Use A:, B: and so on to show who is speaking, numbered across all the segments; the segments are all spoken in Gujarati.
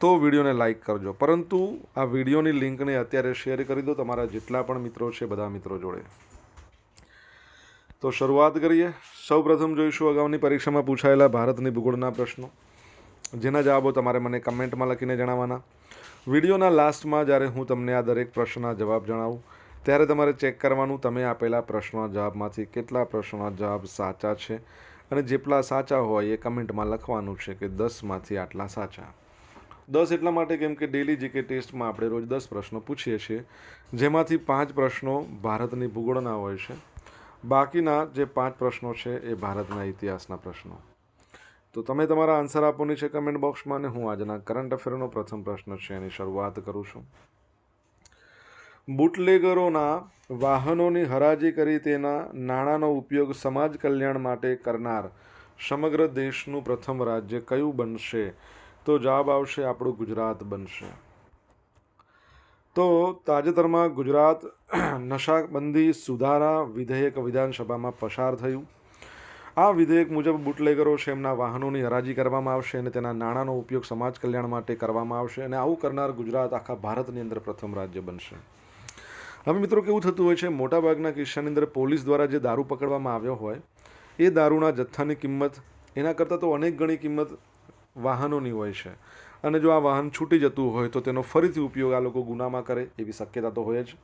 A: તો વિડીયોને લાઇક કરજો. પરંતુ આ વિડીયોની લિંકને અત્યારે શેર કરી દો તમારા જેટલા પણ મિત્રો છે બધા મિત્રો જોડે. તો શરૂઆત કરીએ. સૌપ્રથમ જોઈશું અગાઉની પરીક્ષામાં પૂછાયેલા ભારતની ભૂગોળના પ્રશ્નો. જેના જવાબો તમારે મને કમેન્ટમાં લખીને જણાવવાના. વિડીયોના લાસ્ટમાં જ્યારે હું તમને આ દરેક પ્રશ્નના જવાબ જણાવું, ત્યારે તમારે ચેક કરવાનું તમે આપેલા પ્રશ્નોના જવાબમાંથી કેટલા પ્રશ્નોના જવાબ સાચા છે અને જેટલા સાચા હોય એ કમેન્ટમાં લખવાનું છે કે દસમાંથી આટલા સાચા. દસ એટલા માટે કેમ કે ડેલી જીકે ટેસ્ટમાં આપણે રોજ દસ પ્રશ્નો પૂછીએ છીએ, જેમાંથી પાંચ પ્રશ્નો ભારતની ભૂગોળના હોય છે. બાકીના જે પાંચ પ્રશ્નો છે એ ભારતના ઇતિહાસના પ્રશ્નો. તો તમે તમારા આન્સર આપવાની છે કમેન્ટ બોક્સમાં અને હું આજના કરંટ અફેરનો પ્રથમ પ્રશ્ન છે એની શરૂઆત કરું છું. બુટલેગરોના વાહનોની હરાજી કરી તેના નાણાંનો ઉપયોગ સમાજ કલ્યાણ માટે કરનાર સમગ્ર દેશનું પ્રથમ રાજ્ય કયું બનશે? તો જવાબ આવશે, આપણું ગુજરાત બનશે. તો તાજેતરમાં ગુજરાત નશાબંધી સુધારા વિધેયક વિધાનસભામાં પસાર થયું. આ વિધેયક મુજબ બુટલેગરો છે એમના વાહનોની હરાજી કરવામાં આવશે અને તેના નાણાંનો ઉપયોગ સમાજ કલ્યાણ માટે કરવામાં આવશે અને આવું કરનાર ગુજરાત આખા ભારતની અંદર પ્રથમ રાજ્ય બનશે. હવે મિત્રો કેવું થતું હોય છે? મોટાભાગના કિસ્સાની અંદર પોલીસ દ્વારા જે દારૂ પકડવામાં આવ્યો હોય, એ દારૂના જથ્થાની કિંમત, એના કરતાં તો અનેક ગણી કિંમત વાહનોની હોય છે. અને જો આ વાહન છૂટી જતું હોય તો તેનો ફરીથી ઉપયોગ આ લોકો ગુનામાં કરે એવી શક્યતા તો હોય જ.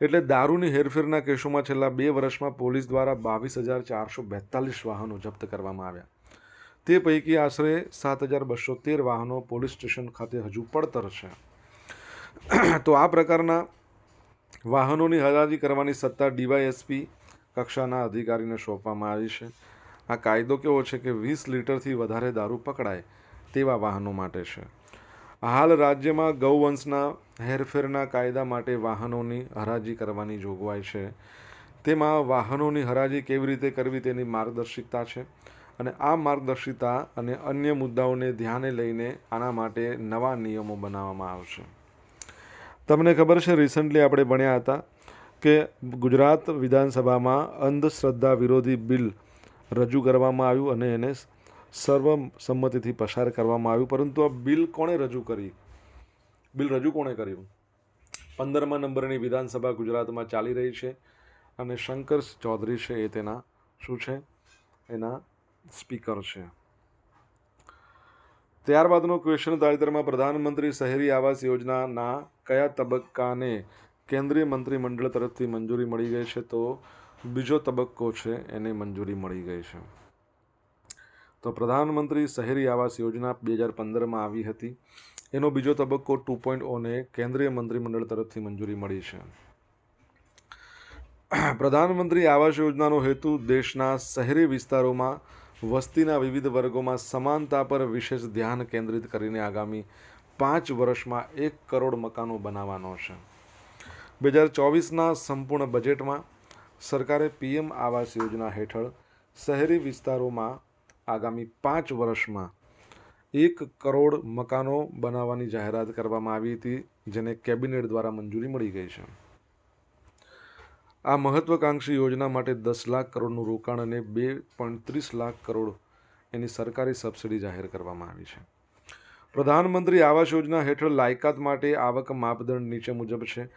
A: એટલે દારૂની હેરફેરના કેસોમાં છેલ્લા બે વર્ષમાં પોલીસ દ્વારા બાવીસ હજાર ચારસો બેતાલીસ વાહનો જપ્ત કરવામાં આવ્યા. તે પૈકી આશરે સાત હજાર બસો તેર વાહનો પોલીસ સ્ટેશન ખાતે હજુ પડતર છે. તો આ પ્રકારના વાહનોની હરાજી કરવાની સત્તા ડીવાયએસપી કક્ષાના અધિકારીને સોંપવામાં આવી છે. આ કાયદો કેવો છે કે વીસ લીટરથી વધારે દારૂ પકડાય તેવા વાહનો માટે છે. હાલ રાજ્યમાં ગૌવંશના હેરફેરના કાયદા માટે વાહનોની હરાજી કરવાની જોગવાઈ છે. તેમાં વાહનોની હરાજી કેવી રીતે કરવી તેની માર્ગદર્શિકતા છે અને આ માર્ગદર્શિતા અને અન્ય મુદ્દાઓને ધ્યાને લઈને આના માટે નવા નિયમો બનાવવામાં આવશે. તમને ખબર છે રિસન્ટલી આપણે ભણ્યા હતા કે ગુજરાત વિધાનસભામાં અંધશ્રદ્ધા વિરોધી બિલ રજૂ કરવામાં આવ્યું અને એને સર્વસંમતિથી પસાર કરવામાં આવ્યું. પરંતુ આ બિલ કોણે રજૂ કરી? બિલ રજૂ કોણે કર્યું? પંદરમા નંબરની વિધાનસભા ગુજરાતમાં ચાલી રહી છે અને શંકર ચૌધરી છે એ તેના શું છે? એના સ્પીકર છે. ત્યારબાદનો ક્વેશ્ચન, તાજેતરમાં પ્રધાનમંત્રી શહેરી આવાસ યોજનાના કયા તબક્કાને કેન્દ્રીય મંત્રીમંડળ તરફથી મંજૂરી મળી ગઈ છે તો બીજો તબક્કો છે, એને મંજૂરી મળી ગઈ છે. તો પ્રધાનમંત્રી શહેરી આવાસ યોજના બે હજાર પંદરમાં આવી હતી. એનો બીજો તબક્કો ટુ પોઈન્ટ ઓને કેન્દ્રીય મંત્રીમંડળ તરફથી મંજૂરી મળી છે. પ્રધાનમંત્રી આવાસ યોજનાનો હેતુ દેશના શહેરી વિસ્તારોમાં વસ્તીના વિવિધ વર્ગોમાં સમાનતા પર વિશેષ ધ્યાન કેન્દ્રિત કરીને આગામી પાંચ વર્ષમાં એક કરોડ મકાનો બનાવવાનો છે. બે હજાર ચોવીસના સંપૂર્ણ બજેટમાં સરકારે પીએમ આવાસ યોજના હેઠળ શહેરી વિસ્તારોમાં આગામી પાંચ વર્ષમાં એક કરોડ મકાનો બનાવવાની જાહેરાત કરવામાં આવી હતી, જેને કેબિનેટ દ્વારા મંજૂરી મળી ગઈ છે. આ મહત્વાકાંક્ષી યોજના માટે દસ લાખ કરોડનું રોકાણ અને બે પોઈન્ટ ત્રીસ લાખ કરોડ એની સરકારી સબસિડી જાહેર કરવામાં આવી છે. પ્રધાનમંત્રી આવાસ યોજના હેઠળ લાયકાત માટે આવક માપદંડ નીચે મુજબ છે.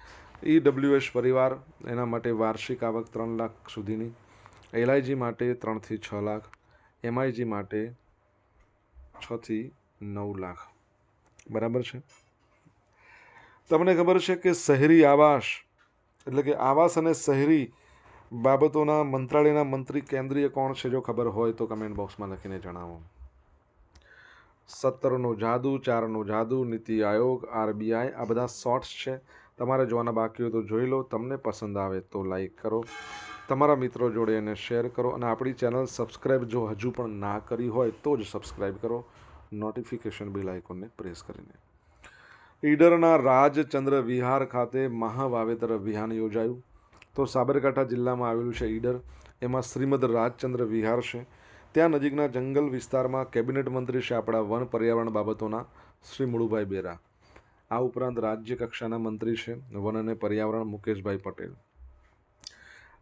A: ઈડબ્લ્યુએસ પરિવાર એના માટે વાર્ષિક આવક ત્રણ લાખ સુધીની, એલઆઈજી માટે ત્રણથી છ લાખ, એમઆઈજી માટે છથી નવ લાખ. બરાબર છે? તમને ખબર છે કે શહેરી આવાસ, એટલે કે આવાસ અને શહેરી બાબતોના મંત્રાલયના મંત્રી કેન્દ્રીય કોણ છે જો ખબર હોય તો કમેન્ટ બોક્સમાં લખીને જણાવો. સત્તરનો જાદુ, ચારનો જાદુ, નીતિ આયોગ, આરબીઆઈ આ બધા શોર્ટ્સ છે. તમારે જોવાના બાકી હોય તો જોઈ લો. તમને પસંદ આવે તો લાઈક કરો. તમારા મિત્રો જોડે એને શેર કરો અને આપણી ચેનલ સબસ્ક્રાઈબ જો હજુ પણ ના કરી હોય તો જ સબસ્ક્રાઈબ કરો. નોટિફિકેશન બિલ આઇકોનને પ્રેસ કરીને. ઈડરના રાજચંદ્ર વિહાર ખાતે મહાવાવેતર અભિયાન યોજાયું. તો સાબરકાંઠા જિલ્લામાં આવેલું છે ઈડર. એમાં શ્રીમદ રાજચંદ્ર વિહાર છે. ત્યાં નજીકના જંગલ વિસ્તારમાં કેબિનેટ મંત્રી છે આપણા વન પર્યાવરણ બાબતોના શ્રી મુળુભાઈ બેરા. આ ઉપરાંત રાજ્ય કક્ષાના મંત્રી છે, વન અને પર્યાવરણ મુકેશભાઈ પટેલ.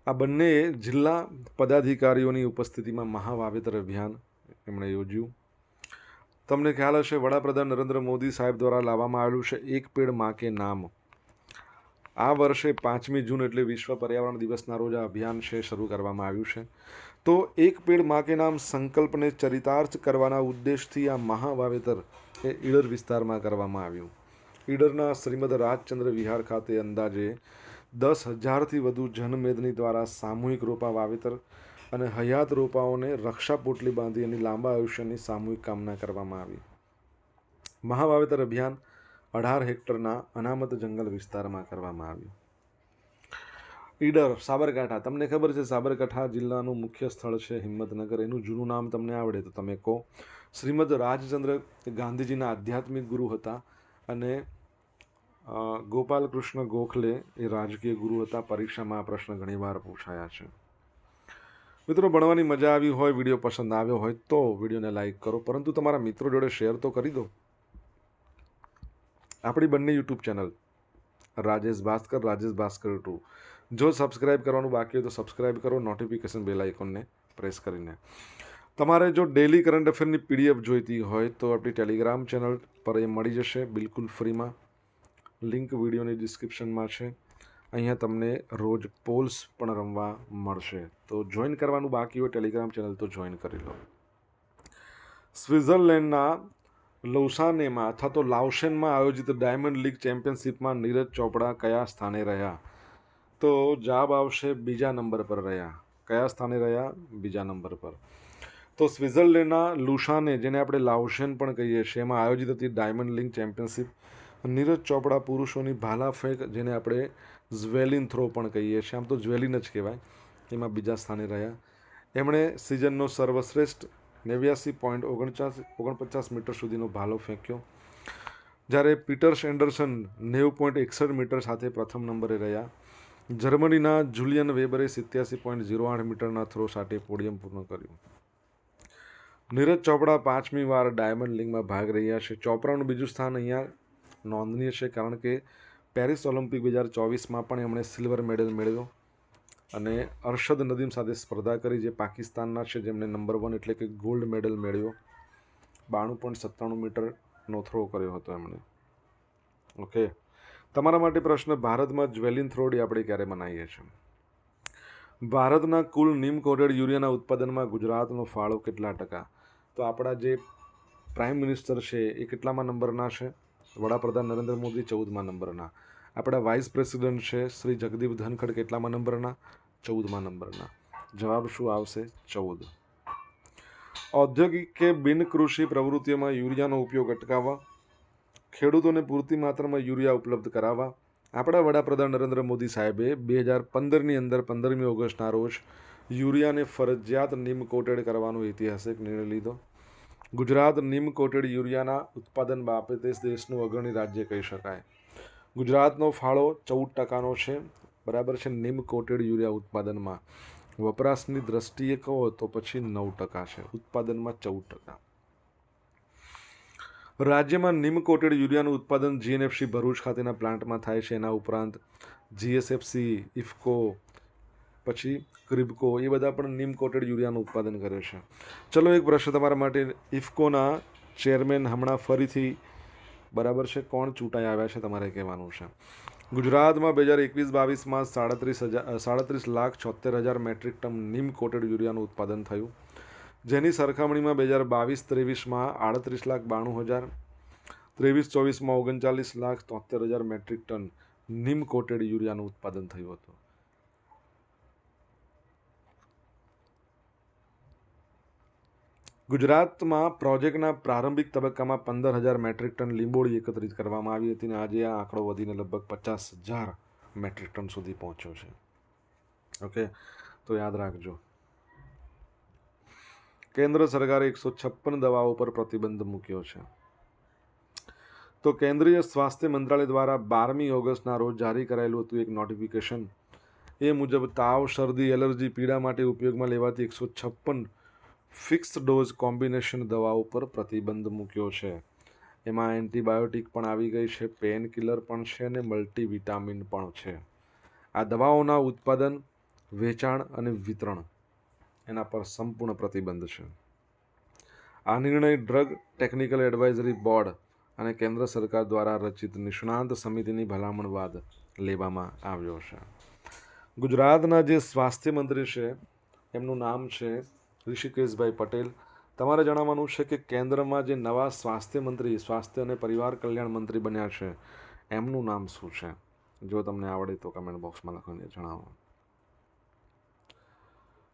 A: આ બંને જિલ્લા પદાધિકારીઓની ઉપસ્થિતિમાં મહાવાવેતર અભિયાન એમણે યોજ્યું. તમને ખ્યાલ હશે, વડાપ્રધાન નરેન્દ્ર મોદી સાહેબ દ્વારા લાવવામાં આવેલું છે, એક પેડમાં કે નામ. આ વર્ષે પાંચમી જૂન એટલે વિશ્વ પર્યાવરણ દિવસના રોજ આ અભિયાન છે, શરૂ કરવામાં આવ્યું છે. તો એક પેડમાં કે નામ સંકલ્પને ચરિતાર્થ કરવાના ઉદ્દેશથી આ મહાવાવેતર એ ઈડર વિસ્તારમાં કરવામાં આવ્યું. ઈડરના શ્રીમદ રાજચંદ્ર વિહાર ખાતે અંદાજે દસ હજારથી વધુ જનમેદની દ્વારા સામૂહિક રોપા વાવેતર અને હયાત રોપાઓને રક્ષા પોટલી બાંધી એની લાંબા આયુષ્યની સામૂહિક કામના કરવામાં આવી. મહાવાવેતર અભિયાન અઢાર હેક્ટરના અનામત જંગલ વિસ્તારમાં કરવામાં આવ્યું. ઈડર સાબરકાંઠા, તમને ખબર છે સાબરકાંઠા જિલ્લાનું મુખ્ય સ્થળ છે હિંમતનગર. એનું જૂનું નામ તમને આવડે તો તમે કહો. શ્રીમદ રાજચંદ્ર ગાંધીજીના આધ્યાત્મિક ગુરુ હતા. અને ગોપાલકૃષ્ણ ગોપાલ કૃષ્ણ ગોખલે એ રાજકીય ગુરુ હતા, પરીક્ષામાં આ પ્રશ્ન ઘણીવાર પૂછાયા છે. મિત્રો, ભણવાની મજા આવી હોય, વીડિયો પસંદ આવ્યો હોય તો વિડીયોને લાઈક કરો, પરંતુ તમારા મિત્રો જોડે શેર તો કરી દો. આપણી બંને YouTube channel, Rajesh Bhaskar Rajesh Bhaskar two. જો સબસ્ક્રાઇબ કરવાનું બાકી હોય તો સબસ્ક્રાઇબ કરો, નોટિફિકેશન બેલ આઇકોનને પ્રેસ કરીને. તમારે જો ડેલી કરંટ અફેરની પીડીએફ જોઈતી હોય તો આપણી ટેલિગ્રામ ચેનલ પર એ મળી જશે, બિલકુલ ફ્રીમાં. લિંક વિડીયોની ડિસ્ક્રિપ્શનમાં છે. અહીંયા તમને રોજ પોલ્સ પણ રમવા મળશે. તો જોઈન કરવાનું બાકી હોય ટેલિગ્રામ ચેનલ તો જોઈન કરી લો. સ્વિટ્ઝરલેન્ડના લૌસાનેમાં અથવા તો લાઉશેનમાં આયોજિત ડાયમંડ લીગ ચેમ્પિયનશિપમાં નીરજ ચોપડા કયા સ્થાને રહ્યા? તો જવાબ આવશે બીજા નંબર પર રહ્યા. કયા સ્થાને રહ્યા? બીજા નંબર પર. તો સ્વિટ્ઝરલેન્ડના લુશાને, જેને આપણે લાઉશેન પણ કહીએ છીએ, એમાં આયોજિત હતી ડાયમંડ લીગ ચેમ્પિયનશિપ. નીરજ ચોપડા પુરુષોની ભાલા ફેંક જેને આપણે જ્વેલિન થ્રો પણ કહીએ છીએ. આમ તો જ્વેલિન જ કહેવાય. એમાં બીજા સ્થાને રહ્યા. એમણે સિઝનનો સર્વશ્રેષ્ઠ નેવ્યાસી પોઈન્ટ ઓગણચાસ, ઓગણપચાસ મીટર સુધીનો ભાલો ફેંક્યો. જ્યારે પીટર્સ એન્ડરસન નેવું પોઈન્ટ એકસઠ મીટર સાથે પ્રથમ નંબરે રહ્યા. જર્મનીના જુલિયન વેબરે સિત્યાસી પોઈન્ટ ઝીરો આઠ મીટરના થ્રો સાથે પોડિયમ પૂર્ણ કર્યું. નીરજ ચોપડા પાંચમી વાર ડાયમંડ લીગમાં ભાગ રહ્યા છે. ચોપરાનું બીજું સ્થાન અહીંયા નોંધનીય છે કારણ કે પેરિસ ઓલિમ્પિક બે હજાર ચોવીસમાં પણ એમણે સિલ્વર મેડલ મેળવ્યો અને અરશદ નદીમ સાથે સ્પર્ધા કરી જે પાકિસ્તાનના છે જેમણે નંબર વન એટલે કે ગોલ્ડ મેડલ મેળવ્યો. બાણું પોઈન્ટ સત્તાણું મીટરનો થ્રો કર્યો હતો એમણે. ઓકે. તમારા માટે પ્રશ્ન, ભારતમાં જ્વેલિન થ્રોડી આપણે ક્યારે મનાવીએ છીએ? ભારતના કુલ નીમ કોટેડ યુરિયાના ઉત્પાદનમાં ગુજરાતનો ફાળો કેટલા ટકા? તો આપણા જે પ્રાઇમ મિનિસ્ટર છે એ કેટલામાં નંબરના છે? વડાપ્રધાન નરેન્દ્ર મોદી ચૌદમા નંબરના. આપણા વાઇસ પ્રેસિડેન્ટ છે શ્રી જગદીપ ધનખડ કેટલામાં નંબરના? ચૌદમા નંબરના. જવાબ શું આવશે? ચૌદ. ઔદ્યોગિક કે બિનકૃષિ પ્રવૃત્તિઓમાં યુરિયાનો ઉપયોગ અટકાવવા, ખેડૂતોને પૂરતી માત્રામાં યુરિયા ઉપલબ્ધ કરાવવા. આપણા વડાપ્રધાન નરેન્દ્ર મોદી સાહેબે બે હજાર પંદરની અંદર પંદરમી ઓગસ્ટના રોજ યુરિયાને ફરજિયાત નિમ કોટેડ કરવાનો ઐતિહાસિક નિર્ણય લીધો. ગુજરાત નિમ કોટેડ યુરિયાના ઉત્પાદન બાબતે દેશનું અગ્રણી રાજ્ય કહી શકાય. ગુજરાતનો ફાળો ચૌદ ટકાનો છે. બરાબર છે. નિમ કોટેડ યુરિયા ઉત્પાદનમાં વપરાશની દ્રષ્ટિએ કહો તો પછી નવ ટકા છે. ઉત્પાદનમાં ચૌદ ટકા. રાજ્યમાં નિમ કોટેડ યુરિયાનું ઉત્પાદન જીએનએફસી ભરૂચ ખાતેના પ્લાન્ટમાં થાય છે. એના ઉપરાંત જીએસએફસી, ઇફકો પછી ક્રિબકો એ બધા પણ નિમ કોટેડ યુરિયાનું ઉત્પાદન કરે છે. ચલો એક પ્રશ્ન તમારા માટે ઇફકોના ચેરમેન હમણાં ફરીથી બરાબર છે? કોણ ચૂંટાઈ આવ્યા છે તમારે કહેવાનું છે? ગુજરાતમાં બે હજાર એકવીસ બાવીસમાં સાડત્રીસ હજાર સાડત્રીસ લાખ છોતેર હજાર મેટ્રિક ટન નિમ કોટેડ યુરિયાનું ઉત્પાદન થયું. જેની સરખામણીમાં બે હજાર બાવીસ ત્રેવીસમાં આડત્રીસ લાખ બાણું હજાર, ત્રેવીસ ચોવીસમાં ઓગણચાલીસ લાખ તોતેર હજાર મેટ્રિક ટન નિમ કોટેડ યુરિયાનું ઉત્પાદન થયું હતું. ગુજરાતમાં પ્રોજેક્ટના પ્રારંભિક તબક્કામાં પંદર હજાર મેટ્રિક ટન લીંબોળી એકત્રિત કરવામાં આવી હતી અને આજે આ આંકડો વધીને લગભગ પચાસ હજાર મેટ્રિક ટન સુધી પહોંચ્યો છે. ઓકે, તો યાદ રાખજો. કેન્દ્ર સરકારે એકસો છપ્પન દવાઓ પર પ્રતિબંધ મૂક્યો છે. તો કેન્દ્રીય સ્વાસ્થ્ય મંત્રાલય દ્વારા બારમી ઓગસ્ટના રોજ જારી કરાયેલું હતું એક નોટિફિકેશન. એ મુજબ તાવ, શરદી, એલર્જી, પીડા માટે ઉપયોગમાં લેવાતી એકસો છપ્પન ફિક્સ ડોઝ કોમ્બિનેશન દવાઓ પર પ્રતિબંધ મૂક્યો છે. એમાં એન્ટીબાયોટિક પણ આવી ગઈ છે પેન કિલર પણ છે અને મલ્ટીવિટામિન પણ છે. આ દવાઓના ઉત્પાદન, વેચાણ અને વિતરણ એના પર સંપૂર્ણ પ્રતિબંધ છે. આ નિર્ણય ડ્રગ ટેકનિકલ એડવાઇઝરી બોર્ડ અને કેન્દ્ર સરકાર દ્વારા રચિત નિષ્ણાંત સમિતિની ભલામણ બાદ લેવામાં આવ્યો છે. ગુજરાતના જે સ્વાસ્થ્ય મંત્રી છે, એમનું નામ છે ઋષિકેશભાઈ પટેલ, તમારે જણાવવાનું છે કે કેન્દ્રમાં જે નવા સ્વાસ્થ્ય મંત્રી, સ્વાસ્થ્ય અને પરિવાર કલ્યાણ મંત્રી બન્યા છે, એમનું નામ શું છે? જો તમને આવડે તો કમેન્ટ બોક્સમાં લખીને જણાવો.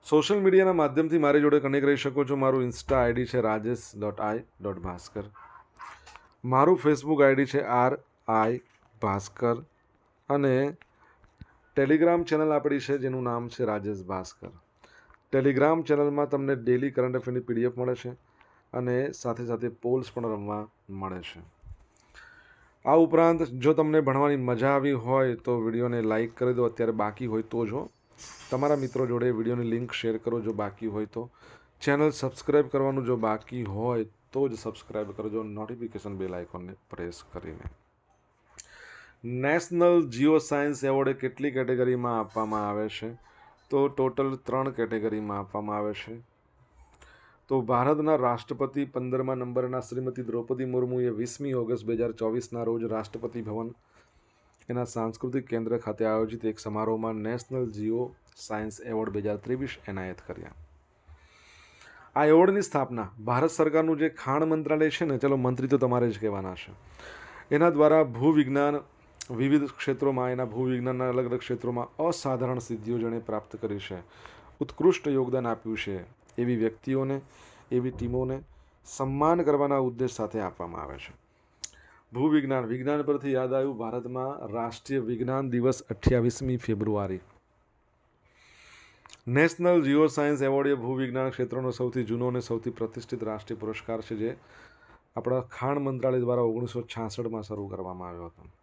A: સોશિયલ મીડિયાના માધ્યમથી મારી જોડે કનેક્ટ રહી શકો છો. મારું ઇન્સ્ટા આઈડી છે Rajesh dot I dot Bhaskar. મારું ફેસબુક આઈડી છે આર આઈ ભાસ્કર. અને ટેલિગ્રામ ચેનલ આપણી છે જેનું નામ છે રાજેશ ભાસ્કર. ટેલિગ્રામ ચેનલમાં તમને ડેલી કરંટ અફેરની પીડીએફ મળે છે અને સાથે સાથે પોલ્સ પણ રમવા મળે છે. આ ઉપરાંત જો તમને ભણવાની મજા આવી હોય તો વિડીયોને લાઇક કરી દો. અત્યારે બાકી હોય તો જો. તમારા મિત્રો જોડે વિડીયોની લિંક શેર કરો જો બાકી હોય તો. ચેનલ સબસ્ક્રાઈબ કરવાનું જો બાકી હોય તો જ સબસ્ક્રાઈબ કરજો નોટિફિકેશન બેલ આઇકોનને પ્રેસ કરીને. નેશનલ જીઓ સાયન્સ એવોર્ડ કેટલી કેટેગરીમાં આપવામાં આવે છે? તો ટોટલ ત્રણ કેટેગરીમાં આપવામાં આવે છે. તો ભારતના રાષ્ટ્રપતિ પંદરમા નંબરના શ્રીમતી દ્રૌપદી મુર્મુએ વીસમી ઓગસ્ટ બે હજાર ચોવીસના રોજ રાષ્ટ્રપતિ ભવન એના સાંસ્કૃતિક કેન્દ્ર ખાતે આયોજિત એક સમારોહમાં નેશનલ જીઓ સાયન્સ એવોર્ડ બે હજાર ત્રેવીસ એનાયત કર્યા. આ એવોર્ડની સ્થાપના ભારત સરકારનું જે ખાણ મંત્રાલય છે ને, ચલો મંત્રી તો તમારે જ કહેવાના છે. એના દ્વારા ભૂવિજ્ઞાન વિવિધ ક્ષેત્રોમાં એના ભૂવિજ્ઞાનના અલગ અલગ ક્ષેત્રોમાં અસાધારણ સિદ્ધિઓ જેણે પ્રાપ્ત કરી છે. ઉત્કૃષ્ટ યોગદાન આપ્યું છે. એવી વ્યક્તિઓને, એવી ટીમોને સન્માન કરવાના ઉદ્દેશ સાથે આપવામાં આવે છે. ભૂવિજ્ઞાન, વિજ્ઞાન પરથી યાદ આવ્યું, ભારતમાં રાષ્ટ્રીય વિજ્ઞાન દિવસ અઠ્યાવીસમી ફેબ્રુઆરી. નેશનલ જીઓ સાયન્સ એવોર્ડ એ ભૂવિજ્ઞાન ક્ષેત્રનો સૌથી જૂનો અને સૌથી પ્રતિષ્ઠિત રાષ્ટ્રીય પુરસ્કાર છે, જે આપણા ખાણ મંત્રાલય દ્વારા ઓગણીસો છાસઠમાં શરૂ કરવામાં આવ્યો હતો.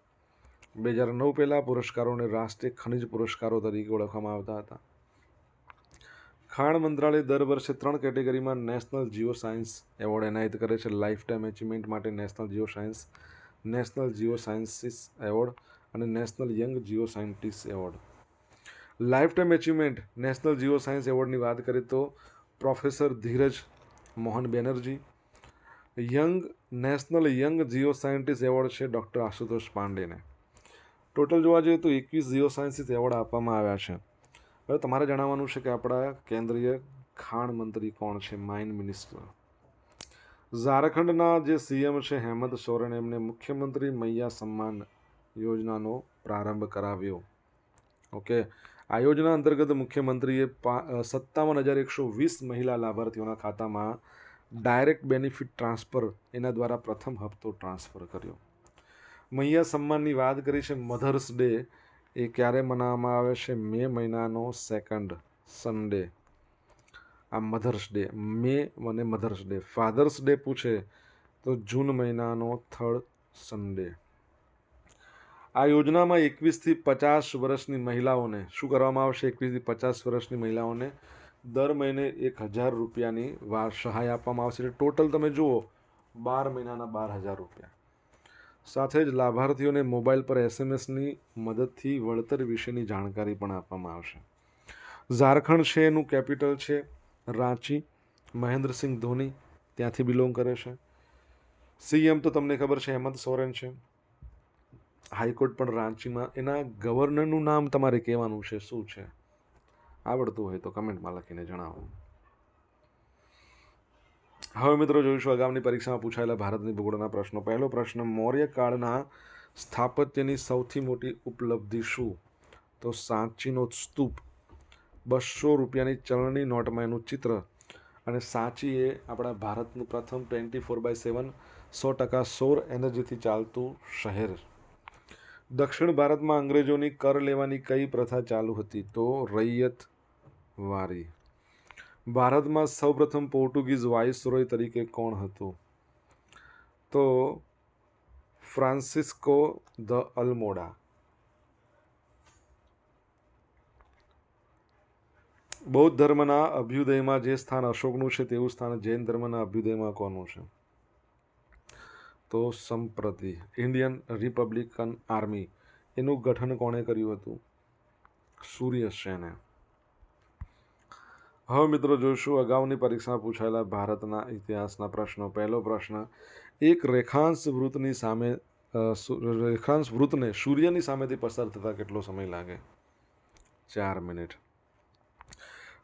A: બે હજાર નવ પહેલાં પુરસ્કારોને રાષ્ટ્રીય ખનિજ પુરસ્કારો તરીકે ઓળખવામાં આવતા હતા. ખાણ મંત્રાલય દર વર્ષે ત્રણ કેટેગરીમાં નેશનલ જીઓ સાયન્સ એવોર્ડ એનાયત કરે છે. લાઈફ ટાઈમ એચિવમેન્ટ માટે national geo science national geo sciences award અને national young geo scientist award. Life time achievement, national geo science એવોર્ડની વાત કરીએ તો professor Dheeraj Mohan Banerjee, young, national young geo scientist award છે ડૉક્ટર આશુતોષ પાંડેને. ટોટલ જોવા જઈએ તો એકવીસ જીઓ સાયન્સિસ એવોર્ડ આપવામાં આવ્યા છે. હવે તમારે જણાવવાનું છે કે આપણા કેન્દ્રીય ખાણ મંત્રી કોણ છે? માઇન મિનિસ્ટર ઝારખંડના જે સીએમ છે હેમંત સોરેન એમને મુખ્યમંત્રી મૈયા સન્માન યોજનાનો પ્રારંભ કરાવ્યો. ઓકે? આ યોજના અંતર્ગત મુખ્યમંત્રીએ સત્તાવન હજાર એકસો વીસ મહિલા લાભાર્થીઓના ખાતામાં ડાયરેક્ટ બેનિફિટ ટ્રાન્સફર એના દ્વારા પ્રથમ હપ્તો ટ્રાન્સફર કર્યો. મૈયા સન્માનની વાત કરી છે મધર્સ ડે, એ ક્યારે મનાવવામાં આવે છે મે મહિનાનો સેકન્ડ સન્ડે આ મધર્સ ડે, મે અને મધર્સ ડે. ફાધર્સ ડે પૂછે તો જૂન મહિનાનો થર્ડ સન્ડે આ યોજનામાં એકવીસથી પચાસ વર્ષની મહિલાઓને, શું કરવામાં આવશે એકવીસથી પચાસ વર્ષની મહિલાઓને? દર મહિને એક હજાર રૂપિયાની વાર સહાય આપવામાં આવશે. એટલે ટોટલ તમે જુઓ, બાર મહિનાના બાર હજાર રૂપિયા. સાથે જ લાભાર્થીઓને મોબાઈલ પર એસએમએસની મદદથી વળતર વિશેની જાણકારી પણ આપવામાં આવશે. ઝારખંડ છે એનું કેપિટલ છે? રાંચી. મહેન્દ્રસિંહ ધોની ત્યાંથી બિલોંગ કરે છે. સીએમ તો તમને ખબર છે હેમંત સોરેન છે. હાઈકોર્ટ પણ રાંચીમાં. એના ગવર્નરનું નામ તમારે કહેવાનું છે, શું છે? આવડતું હોય તો કમેન્ટમાં લખીને જણાવો. હવે મિત્રો જોઈશું આગામી પરીક્ષામાં પૂછાયેલા ભારતની ભૂગોળના પ્રશ્નો. પહેલો પ્રશ્ન મૌર્ય કાળના સ્થાપત્યની સૌથી મોટી ઉપલબ્ધિ શું? તો સાંચીનો સ્તૂપ, બસો રૂપિયાની ચલણી નોટમાં એનું ચિત્ર. અને સાંચી એ આપણા ભારતનું પ્રથમ ટ્વેન્ટી ફોર બાય સેવન સો ટકા સૌર એનર્જીથી ચાલતું શહેર. દક્ષિણ ભારતમાં અંગ્રેજોની કર લેવાની કઈ પ્રથા ચાલુ હતી? તો રૈયત વારી ભારતમાં સૌપ્રથમ પોર્ટુગીઝ વાઇસરોય તરીકે કોણ હતું? તો ફ્રાન્સિસ્કો ધ અલમોડા. બૌદ્ધ ધર્મના અભ્યુદયમાં જે સ્થાન અશોકનું છે તેવું સ્થાન જૈન ધર્મના અભ્યુદયમાં કોનું છે? તો સંપ્રતિ, ઇન્ડિયન રિપબ્લિકન આર્મી. એનું ગઠન કોણે કર્યું હતું? સૂર્ય સેને હવે મિત્રો જોઈશું અગાઉની પરીક્ષામાં પૂછાયેલા ભારતના ઇતિહાસના પ્રશ્નો. પહેલો પ્રશ્ન, એક રેખાંશ વૃત્તની સામે રેખાંશ વૃત્તને સૂર્યની સામેથી પસાર થતાં કેટલો સમય લાગે? ચાર મિનિટ.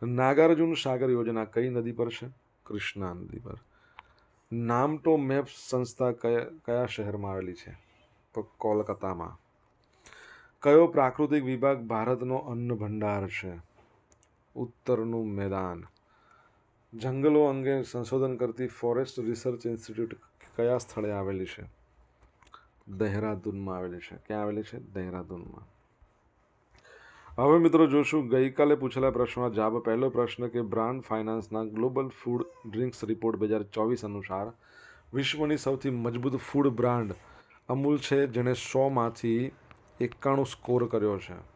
A: નાગાર્જુન સાગર યોજના કઈ નદી પર છે? કૃષ્ણા નદી પર. નામટો મેપ્સ સંસ્થા કયા કયા શહેરમાં આવેલી છે? તો કોલકાતામાં. કયો પ્રાકૃતિક વિભાગ ભારતનો અન્ન ભંડાર છે? ઉત્તરનું મેદાન. જંગલો અંગે સંશોધન કરતી ફોરેસ્ટ રિસર્ચ ઇન્સ્ટિટ્યૂટ કયા સ્થળે આવેલી છે? દહેરાદૂનમાં આવેલી છે. ક્યાં આવેલી છે? દહેરાદૂનમાં. હવે મિત્રો જોશું, ગઈકાલે પૂછેલા પ્રશ્નમાં જવાબ. પહેલો પ્રશ્ન કે બ્રાન્ડ ફાઇનાન્સના ગ્લોબલ ફૂડ ડ્રિંક્સ રિપોર્ટ બે હજાર ચોવીસ અનુસાર વિશ્વની સૌથી મજબૂત ફૂડ બ્રાન્ડ અમૂલ છે, જેણે સોમાંથી એકાણું સ્કોર કર્યો છે.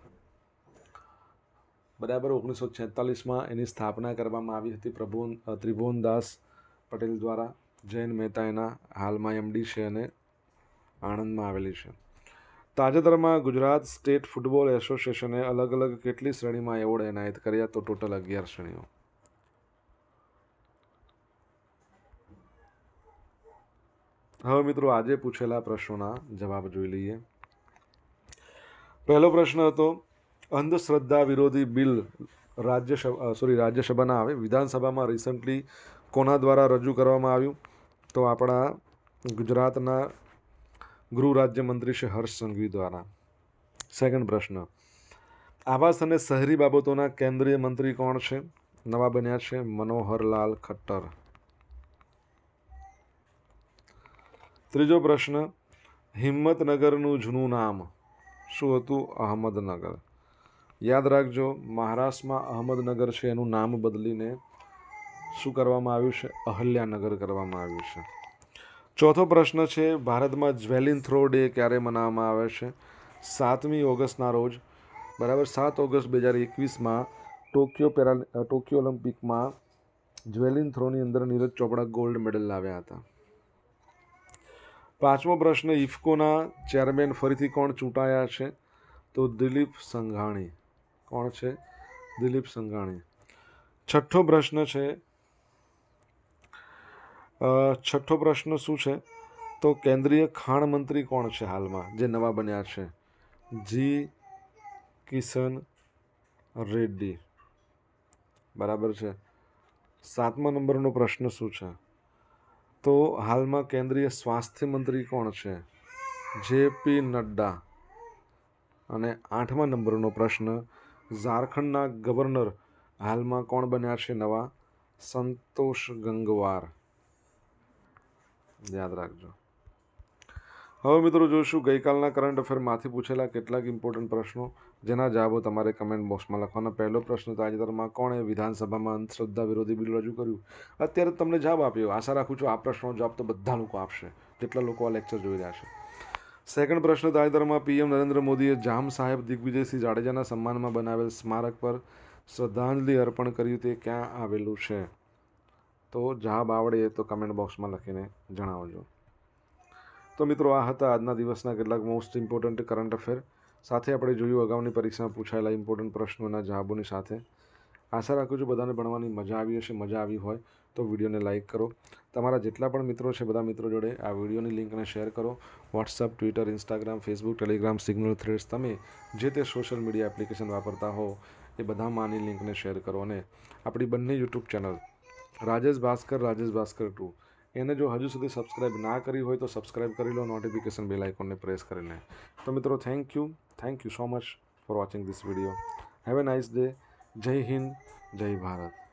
A: બરાબર ઓગણીસો છેતાલીસમાં એની સ્થાપના કરવામાં આવી હતી પ્રભુ ત્રિભુવનદાસ પટેલ દ્વારા. જૈન મહેતા એના હાલમાં એમડી છે અને આણંદમાં આવેલી છે. તાજેતરમાં ગુજરાત સ્ટેટ ફૂટબોલ એસોસિએશને અલગ અલગ કેટલી શ્રેણીમાં એવોર્ડ એનાયત કર્યા તો ટોટલ અગિયાર શ્રેણીઓ. હવે મિત્રો આજે પૂછેલા પ્રશ્નોના જવાબ જોઈ લઈએ. પહેલો પ્રશ્ન હતો અંધશ્રદ્ધા વિરોધી બિલ રાજ્યસભા સોરી રાજ્યસભાના આવે. વિધાનસભામાં રિસન્ટલી કોના દ્વારા રજૂ કરવામાં આવ્યું? તો આપણા ગુજરાતના ગૃહ રાજ્યમંત્રી શ્રી હર્ષ સંઘવી દ્વારા. સેકન્ડ પ્રશ્ન. આવાસ અને શહેરી બાબતોના કેન્દ્રીય મંત્રી કોણ છે? નવા બન્યા છે મનોહરલાલ ખટ્ટર. ત્રીજો પ્રશ્ન. હિંમતનગરનું જૂનું નામ શું હતું? અહમદનગર. યાદ રાખજો, મહારાષ્ટ્રમાં અહમદનગર છે, એનું નામ બદલીને શું કરવામાં આવ્યું છે? અહલ્યાનગર કરવામાં આવ્યું છે. ચોથો પ્રશ્ન છે, ભારતમાં જ્વેલિન થ્રો ડે ક્યારે મનાવવામાં આવે છે? સાતમી ઓગસ્ટના રોજ, બરાબર સાત ઓગસ્ટ બે હજાર એકવીસમાં ટોક્યો પેરા, ટોક્યો ઓલિમ્પિકમાં જ્વેલિન થ્રોની અંદર નીરજ ચોપડા ગોલ્ડ મેડલ લાવ્યા હતા. પાંચમો પ્રશ્ન, ઇફકોના ચેરમેન ફરીથી કોણ ચૂંટાયા છે? તો દિલીપ સંઘાણી. કોણ છે? દિલીપ સંઘાણી. છઠ્ઠો પ્રશ્ન છે છઠ્ઠો પ્રશ્ન શું છે? તો કેન્દ્રીય ખાણ મંત્રી કોણ છે હાલમાં? જે નવા બન્યા છે. જી કિશન રેડ્ડી. બરાબર છે. સાતમા નંબરનો પ્રશ્ન શું છે? તો હાલમાં કેન્દ્રીય સ્વાસ્થ્ય મંત્રી કોણ છે? જે પી નડ્ડા. અને આઠમા નંબરનો પ્રશ્ન ઝારખંડના ગવર્નર હાલમાં કોણ બન્યા છે નવા? સંતોષ ગંગવાર. યાદ રાખજો. હવે મિત્રો જોઈશું ગઈકાલના કરંટ અફેરમાંથી પૂછેલા કેટલાક ઇમ્પોર્ટન્ટ પ્રશ્નો, જેના જવાબો તમારે કમેન્ટ બોક્સમાં લખવાના. પહેલો પ્રશ્ન તાજેતરમાં કોણે વિધાનસભામાં અંધશ્રદ્ધા વિરોધી બિલ રજૂ કર્યું? અત્યારે તમને જવાબ આપ્યો. આશા રાખું છું આ પ્રશ્નનો જવાબ તો બધા લોકો આપશે. જેટલા લોકો આ લેક્ચર જોઈ રહ્યા છે. સેકન્ડ પ્રશ્ન તાજેતરમાં પીએમ નરેન્દ્ર મોદીએ જામ સાહેબ દિગ્વિજયસિંહ જાડેજાના સન્માનમાં બનાવેલ સ્મારક પર શ્રદ્ધાંજલિ અર્પણ કર્યું તે ક્યાં આવેલું છે? તો જવાબ આવડે તો કમેન્ટ બોક્સમાં લખીને જણાવજો. તો મિત્રો, આ હતા આજના દિવસના કેટલાક મોસ્ટ ઇમ્પોર્ટન્ટ કરંટ અફેર સાથે આપણે જોયું, અગાઉની પરીક્ષામાં પૂછાયેલા ઇમ્પોર્ટન્ટ પ્રશ્નોના જવાબોની સાથે આશા રાખું છું બધાને ભણવાની મજા આવી હશે, મજા આવી હોય તો વિડીયોને લાઇક કરો. તમારા જેટલા પણ મિત્રો છે, બધા મિત્રો જોડે આ વિડીયોની લિંકને શેર કરો. WhatsApp Twitter Instagram Facebook Telegram Signal Threads તમે જે તે સોશિયલ મીડિયા એપ્લિકેશન વાપરતા હો, એ બધામાં આની લિંકને શેર કરો. અને આપણી બંને YouTube channel Rajesh Bhaskar Rajesh Bhaskar two, એને જો હજુ સુધી સબસ્ક્રાઇબ ના કરી હોય તો સબસ્ક્રાઇબ કરી લો નોટિફિકેશન બેલ આઇકોનને પ્રેસ કરીને તો મિત્રો thank you thank you so much for watching this video have a nice day જય હિન્દ જય ભારત.